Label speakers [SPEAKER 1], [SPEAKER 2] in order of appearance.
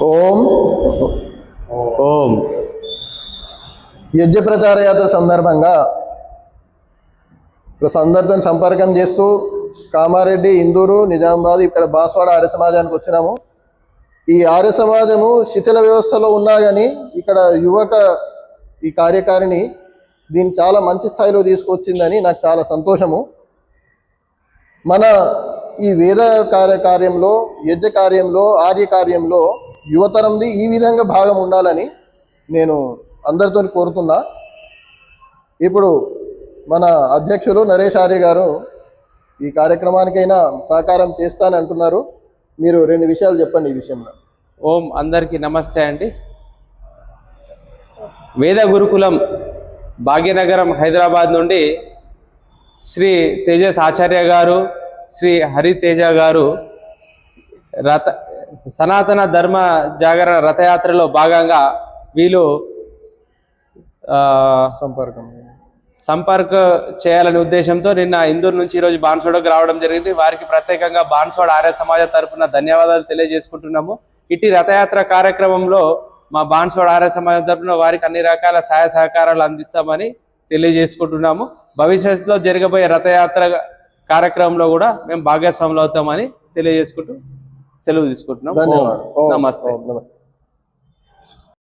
[SPEAKER 1] ఓం.
[SPEAKER 2] ఓం.
[SPEAKER 1] యజ్ఞ ప్రచార యాత్ర సందర్భంగా అందరితో సంపర్కం చేస్తూ కామారెడ్డి ఇందూరు నిజామాబాద్ ఇక్కడ బాస్వాడ ఆర్య సమాజానికి వచ్చినాము. ఈ ఆర్య సమాజము శిథిల వ్యవస్థలో ఉన్నాయని ఇక్కడ యువక ఈ కార్యకారిణి దీన్ని చాలా మంచి స్థాయిలో తీసుకొచ్చిందని నాకు చాలా సంతోషము. మన ఈ వేద కార్య కార్యంలో యజ్ఞ కార్యంలో ఆర్య కార్యంలో యువతరంది ఈ విధంగా భాగం ఉండాలని నేను అందరితో కోరుతున్నా. ఇప్పుడు మన అధ్యక్షులు నరేష్ ఆర్య గారు ఈ కార్యక్రమానికైనా సహకారం చేస్తానంటున్నారు మీరు రెండు విషయాలు చెప్పండి ఈ విషయంలో.
[SPEAKER 2] ఓం అందరికీ నమస్తే అండి. వేద గురుకులం భాగ్యనగరం హైదరాబాద్ నుండి శ్రీ తేజస్ ఆచార్య గారు శ్రీ హరి తేజ గారు రథ సనాతన ధర్మ జాగరణ రథయాత్రలో భాగంగా వీళ్ళు
[SPEAKER 1] సంపర్కం.
[SPEAKER 2] సంపర్క్ చేయాలనే ఉద్దేశంతో నిన్న ఇందూరు నుంచి ఈరోజు బాన్సోడకు రావడం జరిగింది. వారికి ప్రత్యేకంగా బాన్సోడ ఆర్య సమాజ తరపున ధన్యవాదాలు తెలియజేసుకుంటున్నాము. ఇటు రథయాత్ర కార్యక్రమంలో మా బాన్సోడ ఆర్య సమాజం తరపున వారికి అన్ని రకాల సహాయ సహకారాలు అందిస్తామని తెలియజేసుకుంటున్నాము. భవిష్యత్తులో జరగబోయే రథయాత్ర కార్యక్రమంలో కూడా మేము భాగస్వాములు అవుతామని తెలియజేసుకుంటూ సెలవు తీసుకుంటున్నాం. నమస్తే.
[SPEAKER 1] నమస్తే.